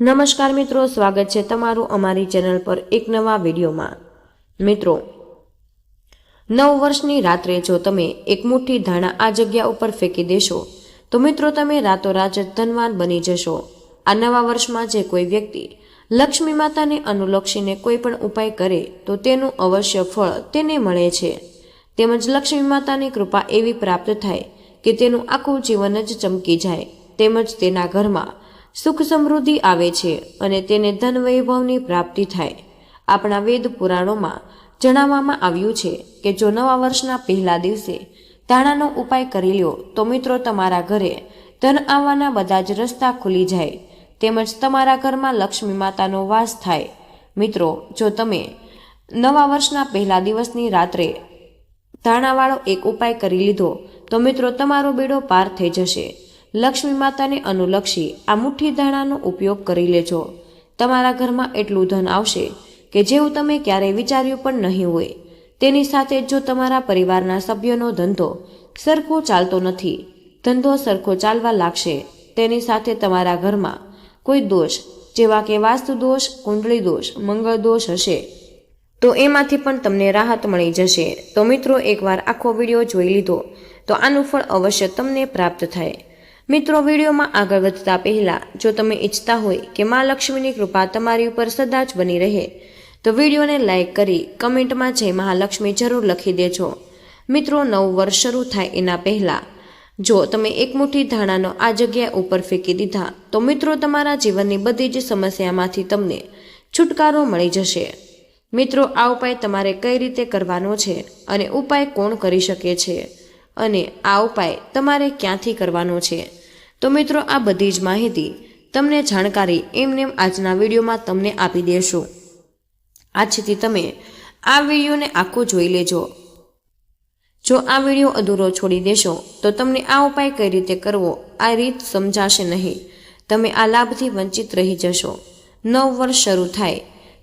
નમસ્કાર મિત્રો, સ્વાગત છે તમારું અમારી ચેનલ પર એક નવા વિડીયોમાં. મિત્રો, નવ વર્ષની રાત્રે જો તમે એક મુઠ્ઠી ધાણા આ જગ્યા ઉપર ફેંકી દેશો, તો મિત્રો તમે રાતોરાત ધનવાન બની જશો. આ નવા વર્ષમાં જે કોઈ વ્યક્તિ લક્ષ્મી માતાને અનુલક્ષીને કોઈ પણ ઉપાય કરે, તો તેનું અવશ્ય ફળ તેને મળે છે. તેમજ લક્ષ્મી માતાની કૃપા એવી પ્રાપ્ત થાય કે તેનું આખું જીવન જ ચમકી જાય. તેમજ તેના ઘરમાં સુખ સમૃદ્ધિ આવે છે અને તેને ધન વૈભવની પ્રાપ્તિ થાય. આપણા વેદ પુરાણોમાં જણાવવામાં આવ્યું છે કે જો નવા વર્ષના પહેલા દિવસે ધાણાનો ઉપાય કરી લ્યો, તો મિત્રો તમારા ઘરે ધન આવવાના બધા જ રસ્તા ખુલી જાય, તેમજ તમારા ઘરમાં લક્ષ્મી માતાનો વાસ થાય. મિત્રો, જો તમે નવા વર્ષના પહેલા દિવસની રાત્રે ધાણાવાળો એક ઉપાય કરી લીધો, તો મિત્રો તમારો બેડો પાર થઈ જશે. લક્ષ્મી માતાને અનુલક્ષી આ મુઠ્ઠી ધાણાનો ઉપયોગ કરી લેજો. તમારા ઘરમાં એટલું ધન આવશે કે જેવું તમે ક્યારેય વિચાર્યું પણ નહીં હોય. તેની સાથે જો તમારા પરિવારના સભ્યોનો ધંધો સરખો ચાલતો નથી, ધંધો સરખો ચાલવા લાગશે. તેની સાથે તમારા ઘરમાં કોઈ દોષ, જેવા કે વાસ્તુ દોષ, કુંડળી દોષ, મંગળ દોષ હશે. તો એમાંથી પણ તમને રાહત મળી જશે. તો મિત્રો, એકવાર આખો વીડિયો જોઈ લીધો, તો આનું ફળ અવશ્ય તમને પ્રાપ્ત થાય. મિત્રો, વિડીયોમાં આગળ વધતા પહેલાં, જો તમે ઈચ્છતા હોય કે મા લક્ષ્મીની કૃપા તમારી ઉપર સદા જ બની રહે, તો વિડીયોને લાઇક કરી કમેન્ટમાં જય મહાલક્ષ્મી જરૂર લખી દેજો. મિત્રો, નવું વર્ષ શરૂ થાય એના પહેલાં, જો તમે એક મુઠ્ઠી ધાણાનો આ જગ્યા ઉપર ફેંકી દીધા, તો મિત્રો, તમારા જીવનની બધી જ સમસ્યામાંથી તમને છુટકારો મળી જશે. મિત્રો, આ ઉપાય તમારે કઈ રીતે કરવાનો છે અને ઉપાય કોણ કરી શકે છે? અને આ ઉપાય તમારે ક્યાંથી કરવાનો છે? તો મિત્રો, આ બધી જ માહિતી તમને જાણકારી એમને આજના વિડીયોમાં તમને આપી દેશું. આજથી તમે આ વિડીયોને આખો જોઈ લેજો. જો આ વીડિયો અધૂરો છોડી દેશો, તો તમને આ ઉપાય કઈ રીતે કરવો, આ રીત સમજાશે નહીં. તમે આ લાભથી વંચિત રહી જશો. નવ વર્ષ શરૂ થાય.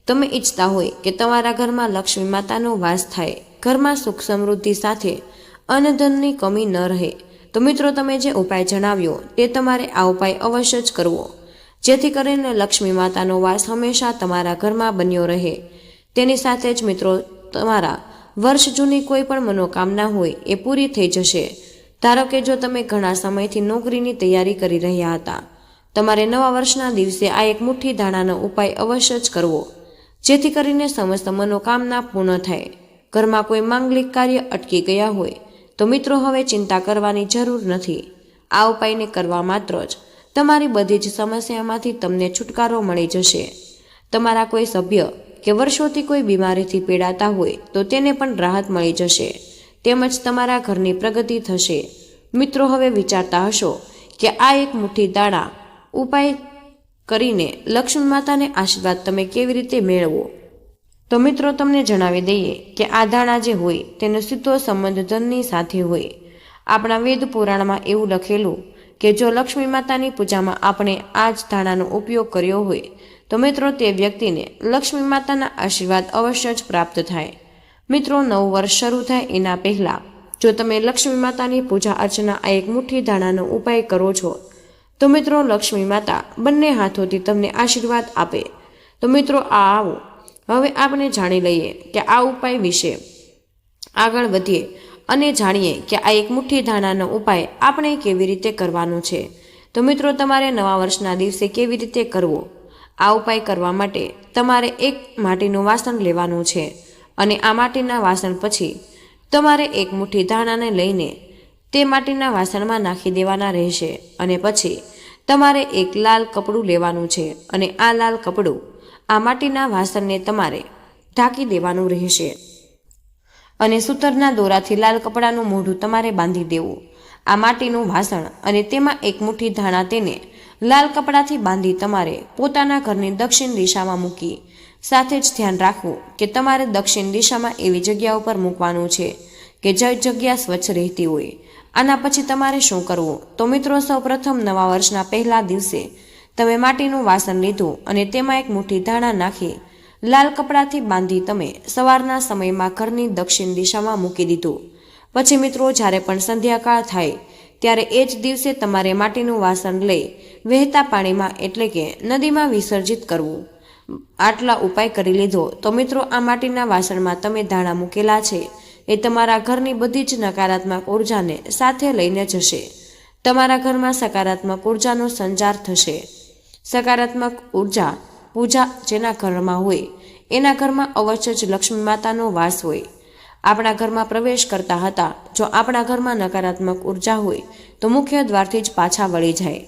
તમે ઈચ્છતા હોય કે તમારા ઘરમાં લક્ષ્મી માતાનો વાસ થાય. ઘરમાં સુખ સમૃદ્ધિ સાથે અન્નધનની કમી ન રહે. તો મિત્રો, તમે જે ઉપાય જણાવ્યો તે તમારે આ ઉપાય અવશ્ય જ કરવો. જેથી કરીને લક્ષ્મી માતાનો વાસ હંમેશા તમારા ઘરમાં બન્યો રહે. તેની સાથે જ મિત્રો, તમારા વર્ષ જૂની કોઈ પણ મનોકામના હોય એ પૂરી થઈ જશે. ધારો કે જો તમે ઘણા સમયથી નોકરીની તૈયારી કરી રહ્યા હતા. તમારે નવા વર્ષના દિવસે આ એક મુઠ્ઠી ધાણાનો ઉપાય અવશ્ય જ કરવો. જેથી કરીને સમસ્ત મનોકામના પૂર્ણ થાય. ઘરમાં કોઈ માંગલિક કાર્ય અટકી ગયા હોય તો મિત્રો, હવે ચિંતા કરવાની જરૂર નથી. આ ઉપાયને કરવા માત્ર જ તમારી બધી જ સમસ્યામાંથી તમને છુટકારો મળી જશે. તમારા કોઈ સભ્ય કે વર્ષોથી કોઈ બીમારીથી પીડાતા હોય તો તેને પણ રાહત મળી જશે. તેમજ તમારા ઘરની પ્રગતિ થશે. મિત્રો, હવે વિચારતા હશો કે આ એક મુઠ્ઠી દાણા ઉપાય કરીને લક્ષ્મી માતાને આશીર્વાદ તમે કેવી રીતે મેળવો? તો મિત્રો, તમને જણાવી દઈએ કે આ ધાણા જે હોય તેનો સીધો સંબંધ ધનની સાથે હોય. આપણા વેદ પુરાણમાં એવું લખેલું કે જો લક્ષ્મી માતાની પૂજામાં આપણે આ જ ધાણાનો ઉપયોગ કર્યો હોય, તો મિત્રો, તે વ્યક્તિને લક્ષ્મી માતાના આશીર્વાદ અવશ્ય જ પ્રાપ્ત થાય. મિત્રો, નવું વર્ષ શરૂ થાય એના પહેલાં, જો તમે લક્ષ્મી માતાની પૂજા અર્ચના આ એક મુઠ્ઠી ધાણાનો ઉપાય કરો છો, તો મિત્રો, લક્ષ્મી માતા બંને હાથોથી તમને આશીર્વાદ આપે. તો મિત્રો, આ આવો. હવે આપણે જાણી લઈએ કે આ ઉપાય વિશે આગળ વધીએ અને જાણીએ કે આ એક મુઠ્ઠી ધાણાનો ઉપાય આપણે કેવી રીતે કરવાનો છે. તો મિત્રો, તમારે નવા વર્ષના દિવસે કેવી રીતે કરવો? આ ઉપાય કરવા માટે તમારે એક માટીનું વાસણ લેવાનું છે અને આ માટીના વાસણ પછી તમારે એક મુઠ્ઠી ધાણાને લઈને તે માટીના વાસણમાં નાખી દેવાના રહેશે અને પછી તમારે એક લાલ કપડું લેવાનું છે અને આ લાલ કપડું આ માટીના વાસણને તમારે ઢાંકી દેવાનું રહેશે. અને સૂતરના દોરાથી લાલ કપડાનું મોઢું તમારે બાંધી દેવું. આ માટીનું વાસણ અને તેમાં એક મુઠ્ઠી ધાણા તેને લાલ કપડાથી બાંધી તમારે પોતાના ઘરની દક્ષિણ દિશામાં મૂકી. સાથે જ ધ્યાન રાખવું કે તમારે દક્ષિણ દિશામાં એવી જગ્યા ઉપર મૂકવાનું છે કે જે જગ્યા સ્વચ્છ રહેતી હોય. આના પછી તમારે શું કરવું? તો મિત્રો, સૌપ્રથમ નવા વર્ષના પહેલા દિવસે તમે માટીનું વાસણ લીધું અને તેમાં એક મુઠ્ઠી ધાણા નાખી, લાલ કપડાથી બાંધી તમે સવારના સમયમાં ઘરની દક્ષિણ દિશામાં મૂકી દીધું. પછી મિત્રો, જ્યારે પણ સંધ્યાકાળ થાય, ત્યારે એ જ દિવસે તમારે માટીનું વાસણ લઈ વહેતા પાણીમાં એટલે કે નદીમાં વિસર્જિત કરવું. આટલા ઉપાય કરી લીધો. તો મિત્રો, આ માટીના વાસણમાં તમે ધાણા મૂકેલા છે. એ તમારા ઘરની બધી જ નકારાત્મક ઉર્જાને સાથે લઈને જશે. તમારા ઘરમાં સકારાત્મક ઉર્જાનો સંચાર થશે. સકારાત્મક ઊર્જા, પૂજા જેના ઘરમાં હોય, એના ઘરમાં અવશ્ય જ લક્ષ્મી માતાનો વાસ હોય. આપણા ઘરમાં પ્રવેશ કરતા હતા, જો આપણા ઘરમાં નકારાત્મક ઊર્જા હોય, તો મુખ્ય દ્વારથી જ પાછા વળી જાય.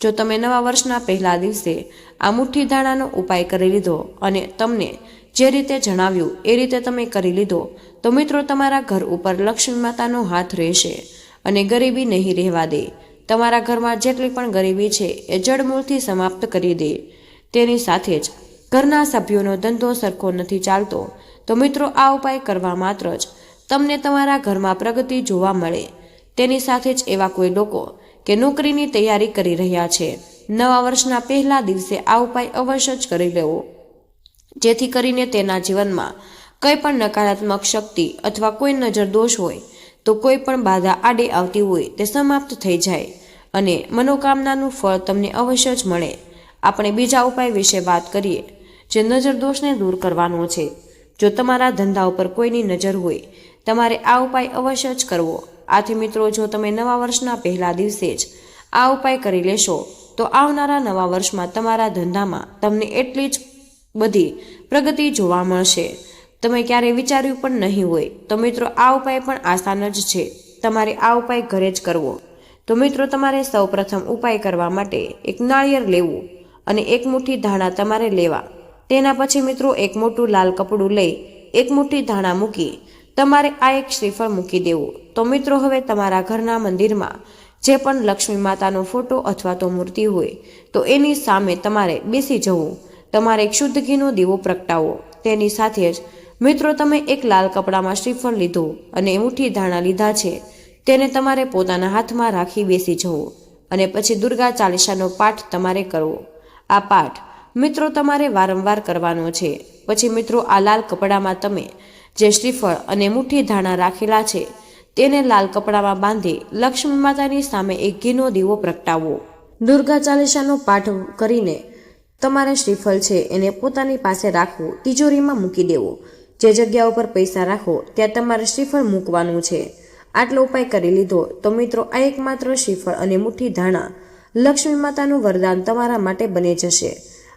જો તમે નવા વર્ષના પહેલા દિવસે આ મુઠ્ઠી દાણાનો ઉપાય કરી લીધો અને તમને જે રીતે જણાવ્યું એ રીતે તમે કરી લીધો, તો મિત્રો તમારા ઘર ઉપર લક્ષ્મી માતાનો હાથ રહેશે અને ગરીબી નહીં રહેવા દે. તમારા ઘરમાં જેટલી પણ ગરીબી છે, એ જડમૂળથી સમાપ્ત કરી દે. તેની સાથે જ ઘરના સભ્યોનો ધંધો સરખો નથી ચાલતો. તો મિત્રો, આ ઉપાય કરવા માત્ર જ તમને તમારા ઘરમાં પ્રગતિ જોવા મળે. તેની સાથે જ એવા કોઈ લોકો કે નોકરીની તૈયારી કરી રહ્યા છે. નવા વર્ષના પહેલા દિવસે આ ઉપાય અવશ્ય જ કરી લેવો. જેથી કરીને તેના જીવનમાં કંઈ પણ નકારાત્મક શક્તિ અથવા કોઈ નજર દોષ હોય, તો કોઈ પણ બાધા આડે આવતી હોય તે સમાપ્ત થઈ જાય. અને મનોકામનાનું ફળ તમને અવશ્ય જ મળે. આપણે બીજા ઉપાય વિશે વાત કરીએ, જે નજર દોષને દૂર કરવાનો છે. જો તમારા ધંધા ઉપર કોઈની નજર હોય, તમારે આ ઉપાય અવશ્ય જ કરવો. આથી મિત્રો, જો તમે નવા વર્ષના પહેલા દિવસે જ આ ઉપાય કરી લેશો, તો આવનારા નવા વર્ષમાં તમારા ધંધામાં તમને એટલી જ બધી પ્રગતિ જોવા મળશે. તમે ક્યારેય વિચાર્યું પણ નહીં હોય, તો મિત્રો, આ ઉપાય પણ આસાન જ છે. તમારે આ ઉપાય ઘરે જ કરવો. તો મિત્રો, તમારે સૌપ્રથમ ઉપાય કરવા માટે એક નાળિયેર લેવું અને એક મુઠ્ઠી ધાણા તમારે લેવા. તેના પછી મિત્રો, એક મોટું લાલ કપડું લઈ એક મુઠ્ઠી ધાણા મૂકી તમારે આ એક શ્રીફળ મૂકી દેવું. તો મિત્રો, હવે તમારા ઘરના મંદિરમાં જે પણ લક્ષ્મી માતાનો ફોટો અથવા તો મૂર્તિ હોય, તો એની સામે તમારે બેસી જવું. તમારે એક શુદ્ધ ઘીનો દીવો પ્રગટાવો. તેની સાથે જ મિત્રો, તમે એક લાલ કપડામાં શ્રીફળ લીધું અને મુઠ્ઠી ધાણા લીધા છે. તેને તમારે પોતાના હાથમાં રાખી બેસી જવું અને પછી દુર્ગા ચાલીસાનો પાઠ તમારે કરવો. આ પાઠ, મિત્રો, તમારે વારંવાર કરવાનો છે. પછી, મિત્રો, આ લાલ કપડામાં તમે જે શ્રીફળ અને મુઠ્ઠી ધાણા રાખેલા છે, તેને લાલ કપડામાં બાંધી લક્ષ્મી માતાની સામે એક ઘીનો દીવો પ્રગટાવવો દુર્ગા ચાલીસાનો પાઠ કરીને તમારે શ્રીફળ છે, એને પોતાની પાસે રાખવું તિજોરીમાં મૂકી દેવો. જે જગ્યા ઉપર પૈસા રાખો, ત્યાં તમારે શ્રીફળ મૂકવાનું છે. આટલો ઉપાય કરી લીધો તો મિત્રો આ એકમાત્ર શ્રીફળ અને મુઠ્ઠી ધાણા લક્ષ્મી માતાનું વરદાન તમારા માટે બની જશે.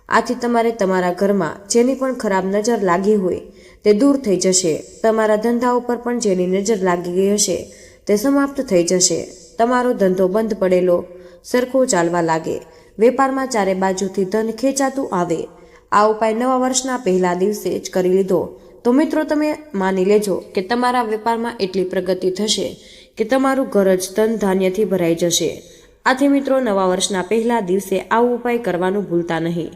આથી તમારે તમારા ઘરમાં જેની પણ ખરાબ નજર લાગી હોય તે દૂર થઈ જશે. તમારા ધંધા ઉપર પણ જેની નજર લાગી ગઈ હશે તે સમાપ્ત થઈ જશે. તમારો ધંધો બંધ પડેલો, સરખો ચાલવા લાગે. વેપારમાં ચારે બાજુથી ધન ખેંચાતું આવે. આ ઉપાય નવા વર્ષના પહેલા દિવસે જ કરી લીધો. તો મિત્રો તમે માની લેજો કે તમારા વેપારમાં એટલી પ્રગતિ થશે કે તમારું ઘર જ ધન ધાન્યથી ભરાઈ જશે. આથી મિત્રો નવા વર્ષના પહેલા દિવસે આવો ઉપાય કરવાનું ભૂલતા નહીં.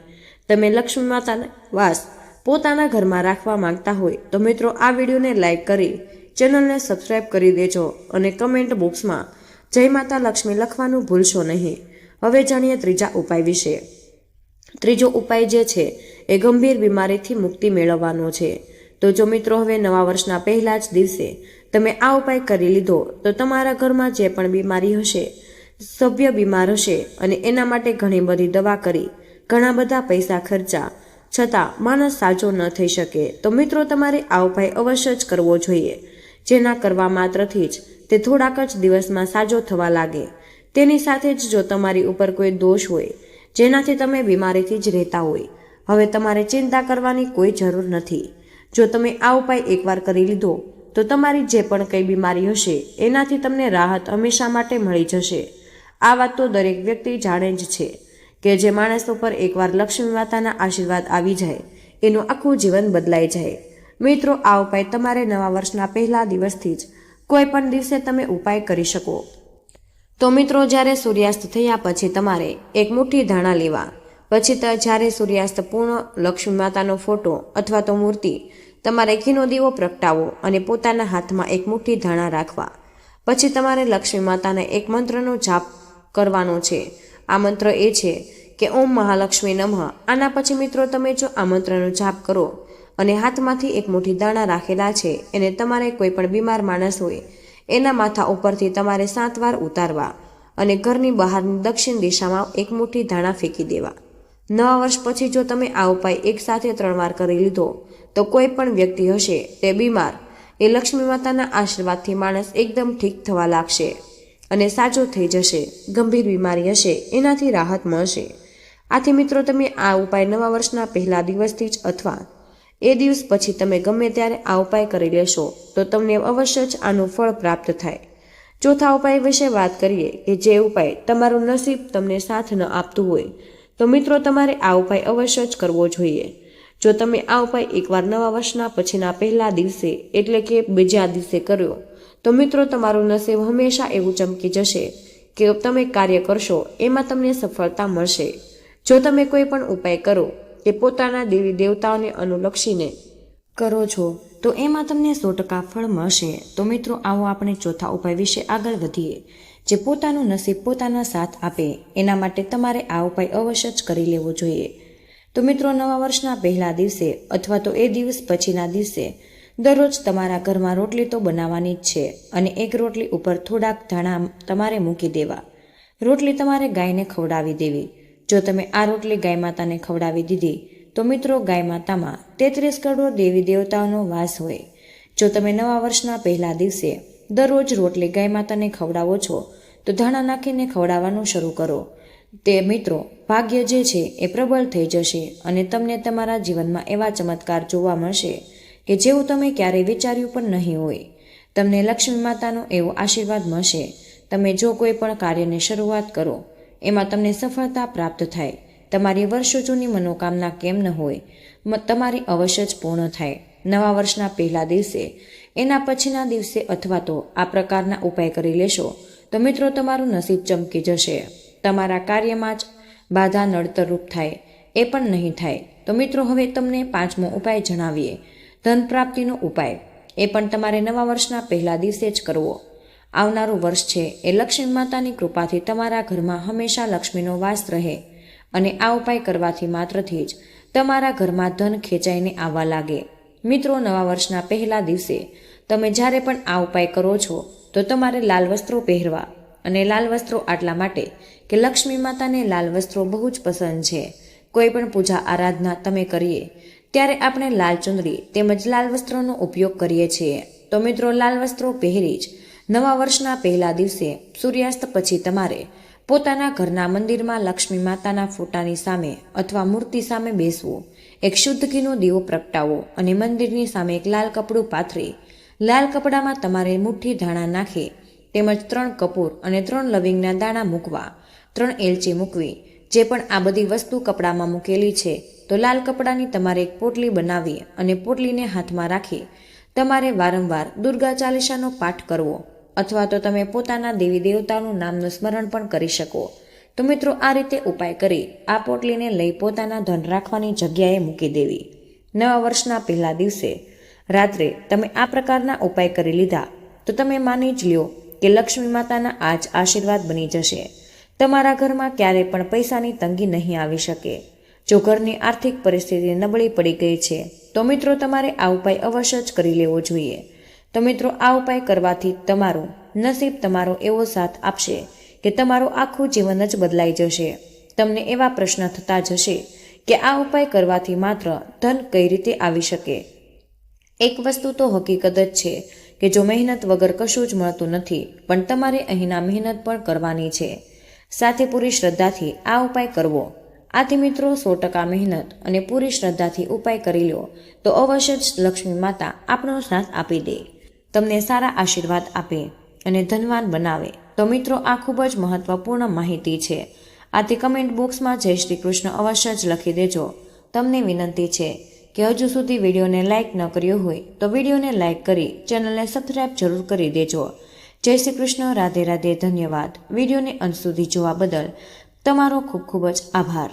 તમે લક્ષ્મી માતાના વાસ પોતાના ઘરમાં રાખવા માંગતા હોય તો મિત્રો આ વિડીયોને લાઇક કરી, ચેનલને સબસ્ક્રાઇબ કરી દેજો અને કમેન્ટ બોક્સમાં જય માતા લક્ષ્મી લખવાનું ભૂલશો નહીં. હવે જાણીએ ત્રીજા ઉપાય વિશે. ત્રીજો ઉપાય જે છે એ ગંભીર બીમારીથી મુક્તિ મેળવવાનો છે. તો જો મિત્રો હવે નવા વર્ષના પહેલાં જ દિવસે તમે આ ઉપાય કરી લીધો, તો તમારા ઘરમાં જે પણ બીમારી હશે, સભ્ય બીમાર હશે અને એના માટે ઘણી બધી દવા કરી, ઘણા બધા પૈસા ખર્ચા, છતાં માણસ સાજો ન થઈ શકે. તો મિત્રો તમારે આ ઉપાય અવશ્ય જ કરવો જોઈએ, જેના કરવા માત્રથી જ તે થોડાક જ દિવસમાં સાજો થવા લાગે. તેની સાથે જ જો તમારી ઉપર કોઈ દોષ હોય, જેનાથી તમે બીમારીથી જ રહેતા હોય, હવે તમારે ચિંતા કરવાની કોઈ જરૂર નથી. જો તમે આ ઉપાય એકવાર કરી લીધો, તો તમારી જે પણ કંઈ બીમારી હશે, એનાથી તમને રાહત હંમેશા માટે મળી જશે. આ વાત તો દરેક વ્યક્તિ જાણે જ છે કે જે માણસ ઉપર એકવાર લક્ષ્મી માતાના આશીર્વાદ આવી જાય, એનું આખું જીવન બદલાઈ જાય. મિત્રો, આ ઉપાય તમારે નવા વર્ષના પહેલા દિવસથી જ કોઈ પણ દિવસે તમે ઉપાય કરી શકો. તો મિત્રો, જ્યારે સૂર્યાસ્ત થયા પછી તમારે એક મુઠ્ઠી ધાણા લેવા. પછી જ્યારે સૂર્યાસ્ત પૂર્ણ, લક્ષ્મી માતાનો ફોટો અથવા તો મૂર્તિ, તમારે ઘીનો દીવો પ્રગટાવો અને પોતાના હાથમાં એક મુઠ્ઠી ધાણા રાખવા. પછી તમારે લક્ષ્મી માતાને એક મંત્રનો જાપ કરવાનો છે. આ મંત્ર એ છે કે, ઓમ મહાલક્ષ્મી નમઃ. આના પછી મિત્રો તમે જો આ મંત્રનો જાપ કરો અને હાથમાંથી એક મુઠ્ઠી દાણા રાખેલા છે, એને તમારે કોઈ પણ બીમાર માણસ હોય, એના માથા ઉપરથી તમારે સાત વાર ઉતારવા અને ઘરની બહારની દક્ષિણ દિશામાં એક મુઠ્ઠી ધાણા ફેંકી દેવા. નવા વર્ષ પછી જો તમે આ ઉપાય એકસાથે ત્રણ વાર કરી લીધો, તો કોઈ પણ વ્યક્તિ હશે તે બીમાર. એ લક્ષ્મી માતાના આશીર્વાદથી માણસ એકદમ ઠીક થવા લાગશે અને સાજો થઈ જશે, ગંભીર બીમારી હશે, એનાથી રાહત મળશે. આથી મિત્રો, તમે આ ઉપાય નવા વર્ષના પહેલા દિવસથી જ અથવા એ દિવસ પછી તમે ગમે ત્યારે આ ઉપાય કરી લેશો, તો તમને અવશ્ય જ આનું ફળ પ્રાપ્ત થાય. ચોથા ઉપાય વિશે વાત કરીએ કે જે ઉપાય તમારું નસીબ તમને સાથ ન આપતું હોય તો મિત્રો, તમારે આ ઉપાય અવશ્ય જ કરવો જોઈએ. જો તમે આ ઉપાય એકવાર નવા વર્ષના પછીના પહેલા દિવસે, એટલે કે બીજા દિવસે કર્યો, તો મિત્રો, તમારું નસીબ હંમેશા એવું ચમકી જશે કે તમે કાર્ય કરશો, એમાં તમને સફળતા મળશે. જો તમે કોઈ પણ ઉપાય કરો, કે પોતાના દેવી દેવતાઓને અનુલક્ષીને કરો છો, તો એમાં તમને સો ટકા ફળ મળશે. તો મિત્રો, આવો આપણે ચોથા ઉપાય વિશે આગળ વધીએ. જે પોતાનું નસીબ પોતાના સાથ આપે. એના માટે તમારે આ ઉપાય અવશ્ય જ કરી લેવો જોઈએ. તો મિત્રો, નવા વર્ષના પહેલા દિવસે અથવા તો એ દિવસ પછીના દિવસે દરરોજ તમારા ઘરમાં રોટલી તો બનાવવાની જ છે અને એક રોટલી ઉપર થોડાક ધાણા તમારે મૂકી દેવા. રોટલી તમારે ગાયને ખવડાવી દેવી. જો તમે આ રોટલી ગાય માતાને ખવડાવી દીધી, તો મિત્રો, ગાય માતામાં તેત્રીસ કરોડ દેવી દેવતાઓનો વાસ હોય. જો તમે નવા વર્ષના પહેલા દિવસે દરરોજ રોટલી ગાય માતાને ખવડાવો છો તો ધાણા નાખીને ખવડાવવાનું શરૂ કરો. તે મિત્રો, ભાગ્ય જે છે એ પ્રબળ થઈ જશે અને તમને તમારા જીવનમાં એવા ચમત્કાર જોવા મળશે કે જેવું તમે ક્યારેય વિચાર્યું પણ નહીં હોય. તમને લક્ષ્મી માતાનો એવો આશીર્વાદ મળશે. તમે જો કોઈ પણ કાર્યની શરૂઆત કરો, એમાં તમને સફળતા પ્રાપ્ત થાય. તમારી વર્ષો જૂની મનોકામના કેમ ન હોય? તમારી અવશ્ય જ પૂર્ણ થાય. નવા વર્ષના પહેલા દિવસે, એના પછીના દિવસે અથવા તો આ પ્રકારના ઉપાય કરી લેશો. તો મિત્રો, તમારું નસીબ ચમકી જશે. તમારા કાર્યમાં જ બાધા નડતરરૂપ થાય. એ પણ નહીં થાય. તો મિત્રો, હવે તમને પાંચમો ઉપાય જણાવીએ. ધન પ્રાપ્તિનો ઉપાય. એ પણ તમારે નવા વર્ષના પહેલા દિવસે જ કરવો. આવનારું વર્ષ છે એ લક્ષ્મી માતાની કૃપાથી તમારા ઘરમાં હંમેશા લક્ષ્મીનો વાસ રહે. અને આ ઉપાય કરવાથી માત્રથી જ તમારા ઘરમાં ધન ખેંચાઈને આવવા લાગે. મિત્રો, નવા વર્ષના પહેલા દિવસે તમે જ્યારે પણ આ ઉપાય કરો છો તો તમારે લાલ વસ્ત્રો પહેરવા અને લાલ વસ્ત્રો આટલા માટે કે લક્ષ્મી માતાને લાલ વસ્ત્રો બહુ જ પસંદ છે. કોઈ પણ પૂજા આરાધના તમે કરીએ, ત્યારે આપણે લાલ ચુંદડી તેમજ લાલ વસ્ત્રોનો ઉપયોગ કરીએ છીએ. તો મિત્રો, લાલ વસ્ત્રો પહેરી જ નવા વર્ષના પહેલા દિવસે સૂર્યાસ્ત પછી તમારે પોતાના ઘરના મંદિરમાં લક્ષ્મી માતાના ફોટાની સામે અથવા મૂર્તિ સામે બેસવું, એક શુદ્ધ ઘીનો દીવો પ્રગટાવો અને મંદિરની સામે એક લાલ કપડું પાથરી લાલ કપડામાં તમારે મુઠ્ઠી ધાણા નાખી, તેમજ ત્રણ કપૂર અને ત્રણ લવિંગના દાણા મૂકવા, ત્રણ એલચી મૂકવી. જે પણ આ બધી વસ્તુ કપડામાં મૂકેલી છે, તો લાલ કપડાની તમારે એક પોટલી બનાવી અને પોટલીને હાથમાં રાખી. તમારે વારંવાર દુર્ગા ચાલીસાનો પાઠ કરવો, અથવા તો તમે પોતાના દેવી દેવતાનું નામનું સ્મરણ પણ કરી શકો. તો મિત્રો, આ રીતે ઉપાય કરી આ પોટલીને લઈ પોતાના ધન રાખવાની જગ્યાએ મૂકી દેવી. નવા વર્ષના પહેલા દિવસે રાત્રે તમે આ પ્રકારના ઉપાય કરી લીધા, તો તમે માની જ લ્યો કે લક્ષ્મી માતાના આજ આશીર્વાદ બની જશે. તમારા ઘરમાં ક્યારેય પણ પૈસાની તંગી નહીં આવી શકે. જો ઘરની આર્થિક પરિસ્થિતિ નબળી પડી ગઈ છે, તો મિત્રો તમારે આ ઉપાય અવશ્ય જ કરી લેવો જોઈએ. તો મિત્રો, આ ઉપાય કરવાથી તમારું નસીબ તમારો એવો સાથ આપશે કે તમારું આખું જીવન જ બદલાઈ જશે. તમને એવા પ્રશ્ન થતા જશે કે આ ઉપાય કરવાથી માત્ર ધન કઈ રીતે આવી શકે? એક વસ્તુ તો હકીકત જ છે કે જો મહેનત વગર કશું જ મળતું નથી, પણ તમારે અહીંના મહેનત પણ કરવાની છે. સાથે પૂરી શ્રદ્ધાથી આ ઉપાય કરવો. આથી મિત્રો સો ટકા મહેનત અને પૂરી શ્રદ્ધાથી ઉપાય કરી લો, તો અવશ્ય જ લક્ષ્મી માતા આપણો સાથ આપી દે. તમને સારા આશીર્વાદ આપે અને ધનવાન બનાવે. તો મિત્રો, આ ખૂબ જ મહત્વપૂર્ણ માહિતી છે. આથી કમેન્ટ બોક્સમાં જય શ્રી કૃષ્ણ અવશ્ય જ લખી દેજો. તમને વિનંતી છે. કે હજુ સુધી વિડીયોને લાઇક ન કર્યો હોય તો વિડીયોને લાઇક કરી ચેનલને સબસ્ક્રાઇબ જરૂર કરી દેજો. જય શ્રી કૃષ્ણ, રાધે રાધે, ધન્યવાદ. વિડીયોને અંત સુધી જોવા બદલ તમારો ખૂબ ખૂબ જ આભાર.